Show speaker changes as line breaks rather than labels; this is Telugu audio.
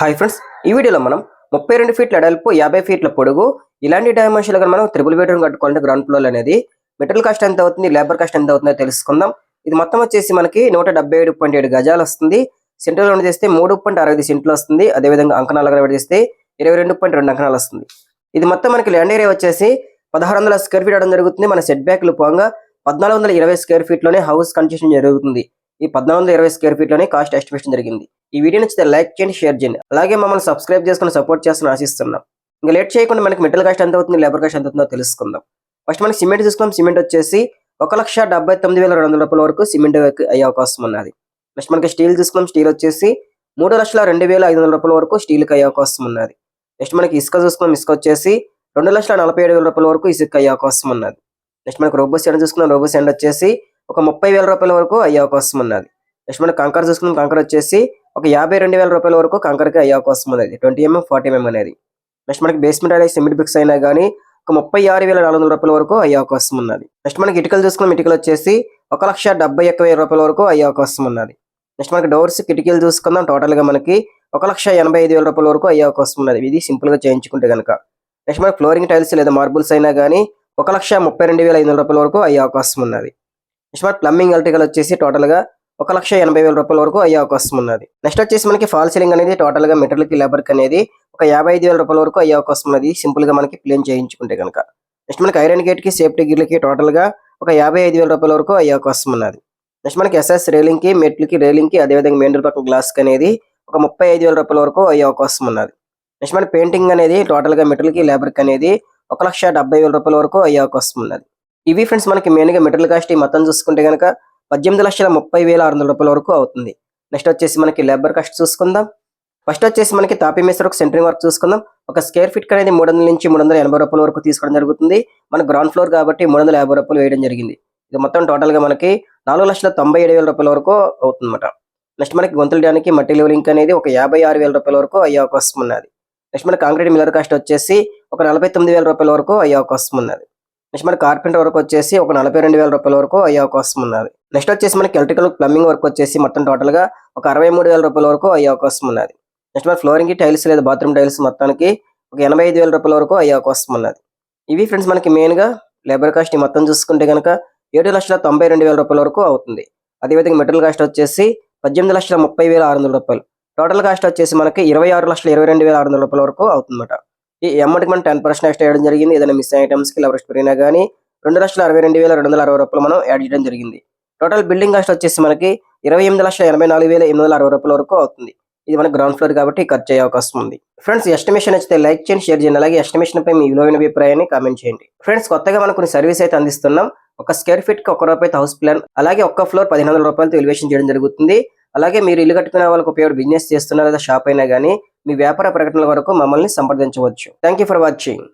హాయ్ ఫ్రెండ్స్ ఈ వీడియోలో మనం ముప్పై రెండు ఫీట్ల ఎడల్పు యాభై ఫీట్ల పొడుగు ఇలాంటి డైమెన్షన్లు కానీ మనం త్రిబుల్ బెడ్రూమ్ కట్టుకోవాలంటే గ్రౌండ్ ఫ్లోర్ అనేది మెటీరియల్ కాస్ట్ ఎంత అవుతుంది లేబర్ కాస్ట్ ఎంత అవుతుందో తెలుసుకుందాం. ఇది మొత్తం వచ్చేసి మనకి నూట డెబ్బై ఏడు పాయింట్ ఏడు గజాలు వస్తుంది. సెంట్రల్ లోన్ చేస్తే మూడు పాయింట్ అరవై సెంట్లు వస్తుంది. అదేవిధంగా అంకణాలు కనబడి చేస్తే ఇరవై రెండు పాయింట్ రెండు అంకణాలు వస్తుంది. ఇది మొత్తం మనకి ల్యాండ్ ఏరియా వచ్చేసి పదహారు వందల స్క్వేర్ ఫీట్ అవడం జరుగుతుంది. మన సెట్ బ్యాక్లు పోగా పద్నాలుగు వందల ఇరవై స్క్వేర్ ఫీట్లోనే హౌస్ కన్స్ట్రక్షన్ జరుగుతుంది. ఈ పద్నాలుగు ఇరవై స్క్వేర్ ఫీట్లోనే కాస్ట్ ఎస్టిమేషన్ జరిగింది. ఈ వీడియో నచ్చితే లైక్ చేయండి షేర్ చేయండి. అలాగే మమ్మల్ని సబ్స్క్రైబ్ చేసుకుని సపోర్ట్ చేస్తాను ఆశిస్తున్నాం. ఇంకా లేట్ చేయకుండా మనకి మెటల్ కాస్ట్ ఎంత అవుతుంది లేబర్ కాస్ట్ ఎంత అవుతుందో తెలుసుకుందాం. ఫస్ట్ మనకి సిమెంట్ తీసుకుందాం సిమెంట్ వచ్చేసి ఒక లక్ష డెబ్బై తొమ్మిది వేల రెండు వందల రూపాయల వరకు సిమెంట్ అయ్యే అవకాశం ఉన్నది. నెక్స్ట్ మనకి స్టీల్ తీసుకుందాం స్టీల్ వచ్చేసి మూడు లక్షల రెండు వేల ఐదు వందల రూపాయల వరకు స్టీల్కి అయ్యే అవకాశం ఉన్నది. నెక్స్ట్ మనకి ఇసుక చూసుకుందాం. ఇసుక వచ్చేసి రెండు లక్షల నలభై ఏడు వేల రూపాయల వరకు ఇసుక అయ్యే అవకాశం ఉన్నది. నెక్స్ట్ మనకి రోబో సెండ్ చూసుకుందాం. రోబో సెండ్ వచ్చేసి ఒక ముప్పై వేల రూపాయల వరకు అయ్యే అవకాశం ఉన్నది. నెక్స్ట్ మనకి కంకర్ చూసుకున్నాం కంకర్ వచ్చేసి ఒక యాభై రెండు వేల రూపాయల వరకు కంకర్కి అయ్యే అవకాశం ఉన్నది. ట్వంటీ ఎంఎం ఫార్టీ ఎంఎం అనేది. నెక్స్ట్ మనకి బేస్మెంట్ అనేది సిమెంట్ బిక్స్ అయినా కానీ ఒక ముప్పై ఆరు వేల నాలుగు వందల రూపాయల వరకు అయ్యే అవకాశం ఉన్నది. నెక్స్ట్ మనకి ఇటుకలు చూసుకున్నాం ఇటుకలు వచ్చేసి ఒక లక్ష డెబ్బై ఒక్క వేల రూపాయల వరకు అయ్యే అవకాశం ఉన్నది. నెక్స్ట్ మనకి డోర్స్ కిటికీలు చూసుకుందాం. టోటల్గా మనకి ఒక లక్ష ఎనభై ఐదు వేల రూపాయల వరకు అయ్యే అవకాశం ఉన్నది. ఇది సింపుల్గా చేయించుకుంటే కనుక నెక్స్ట్ మనకి ఫ్లోరింగ్ టైల్స్ లేదా మార్బుల్స్ అయినా కానీ ఒక లక్ష ముప్పై రెండు వేల ఐదు వందల రూపాయల వరకు అయ్యే అవకాశం ఉన్నది. నెక్స్ట్ ప్లంబింగ్ ఎలక్ట్రికల్ వచ్చేసి టోటల్గా ఒక లక్ష ఎనభై వేల రూపాయల వరకు అయ్యే అవకాశం ఉన్నది. నెక్స్ట్ వచ్చేసి మనకి ఫాల్ సీలింగ్ అనేది టోటల్గా లేబర్కి కి లేబర్కి అనేది ఒక యాభై ఐదు వేల రూపాయల వరకు అయ్యే అవకాశం ఉన్నది. సింపుల్గా మనకి ప్లేన్ చేయించుకుంటే కనుక. నెక్స్ట్ మనకి ఐరన్ గేట్కి సేఫ్టీ గిర్లకి టోటల్గా ఒక యాభై ఐదు వేల రూపాయల వరకు అయ్యే అవకాశం ఉన్నది. నెక్స్ట్ మనకి ఎస్ఎస్ రైలింగ్కి మెట్లకి రైలింగ్కి అదేవిధంగా మెయిన్ డోర్ పక్కన గ్లాస్ అనేది ఒక ముప్పై ఐదు వేల రూపాయల వరకు అయ్యే అవకాశం ఉన్నది. నెక్స్ట్ మన పెయింటింగ్ అనేది టోటల్గా లేబర్కి కి లేబర్కి అనేది ఒక లక్ష డెబ్బై వేల రూపాయల వరకు అయ్యే అవకాశం ఉన్నది. ఇవి ఫ్రెండ్స్ మనకి మెయిన్గా మెటీరియల్ కాస్ట్ ఈ మొత్తం చూసుకుంటే కనుక పద్దెనిమిది లక్షల ముప్పై వేల ఆరు వందల రూపాయల వరకు అవుతుంది. నెక్స్ట్ వచ్చేసి మనకి లేబర్ కాస్ట్ చూసుకుందాం. ఫస్ట్ వచ్చేసి మనకి తాపీ మేసర్ ఒక సెంటరింగ్ వర్క్ చూసుకుందాం. ఒక స్క్వేర్ ఫీట్ అనేది మూడు వందల నుంచి మూడు వందల ఎనభై రూపాయల వరకు తీసుకోవడం జరుగుతుంది. మన గ్రౌండ్ ఫ్లోర్ కాబట్టి మూడు వందల యాభై రూపాయలు వేయడం జరిగింది. ఇది మొత్తం టోటల్గా మనకి నాలుగు లక్షల తొంభై ఏడు వేల రూపాయల వరకు అవుతుందన్నమాట. నెక్స్ట్ మనకి గొంతులడానికి మట్టి లెవలింగ్ అనేది ఒక యాభై ఆరు వేల రూపాయల వరకు అయ్యే అవకాశం ఉన్నది. నెక్స్ట్ మనకి కాంక్రీట్ మిల్లర్ కాస్ట్ వచ్చేసి ఒక నలభై తొమ్మిది వేల రూపాయల వరకు అయ్యే అవకాశం ఉన్నది. నెక్స్ట్ మన కార్పెంటర్ వర్క్ వచ్చేసి ఒక నలభై రెండు వేల రూపాయల వరకు అయ్యే అవకాశం ఉన్నది. నెక్స్ట్ వచ్చేసి మనకి ఎలక్ట్రికల్ ప్లంబింగ్ వర్క్ వచ్చేసి మొత్తం టోటల్గా ఒక అరవై మూడు వేల రూపాయల వరకు అయ్యే అవకాశం ఉన్నది. నెక్స్ట్ మన ఫ్లోరింగ్కి టైల్స్ లేదా బాత్రూమ్ టైల్స్ మొత్తానికి ఒక ఎనభై ఐదు వేల రూపాయల వరకు అయ్యే అవకాశం ఉన్నది. ఇవి ఫ్రెండ్స్ మనకి మెయిన్గా లేబర్ కాస్ట్ ఈ మొత్తం చూసుకుంటే కనుక ఏడు లక్షల తొంభై రెండు వేల రూపాయల వరకు అవుతుంది. అదేవిధంగా మెటీరియల్ కాస్ట్ వచ్చేసి పద్దెనిమిది లక్షల ముప్పై వేల ఆరు వందల రూపాయలు. టోటల్ కాస్ట్ వచ్చేసి మనకి ఇరవై ఆరు లక్షల ఇరవై రెండు వేల ఆరు వందల రూపాయల వరకు అవుతుందన్నమాట. ఈ అమౌంట్కి మనం టెన్ పర్సెంట్ ఎక్స్ట్రా వేయడం జరిగింది. ఏదైనా మిస్ ఐటమ్స్కి లవర్ పెరిగినా కానీ రెండు లక్షల అరవై రెండు వేల రెండు వందల అరవై రూపాయలు మనం యాడ్ చేయడం జరిగింది. టోటల్ బిల్డింగ్ కాస్ట్ వచ్చేసి మనకి ఇరవై ఎనిమిది లక్షల ఎనభై నాలుగు వేల ఎనిమిది వందల అరవై రూపాయల వరకు అవుతుంది. ఇది మన గ్రౌండ్ ఫ్లోర్ కాబట్టి ఖర్చు అయ్యే అవకాశం ఉంది. ఫ్రెండ్స్ ఎస్టిమేషన్ నచ్చితే లైక్ చేయండి షేర్ చేయండి. అలాగే ఎస్టిమేషన్ పై మీ విలువైన అభిప్రాయాన్ని కామెంట్ చేయండి. ఫ్రెండ్స్ కొత్తగా మనం కొన్ని సర్వీస్ అయితే అందిస్తున్నాం. ఒక స్క్వేర్ ఫీట్కి ఒక రూపాయి హౌస్ ప్లాన్ అలాగే ఒక్క ఫ్లోర్ పదిహేను వందల రూపాయలతో ఎలివేషన్ చేయడం జరుగుతుంది. అలాగే మీరు ఇల్లు కట్టుకునే వాళ్ళకి ఉపయోగ బిజినెస్ చేస్తున్నారు లేదా షాప్ అయినా కానీ మీ వ్యాపార ప్రకటనల వరకు మమ్మల్ని సంప్రదించవచ్చు. Thank for watching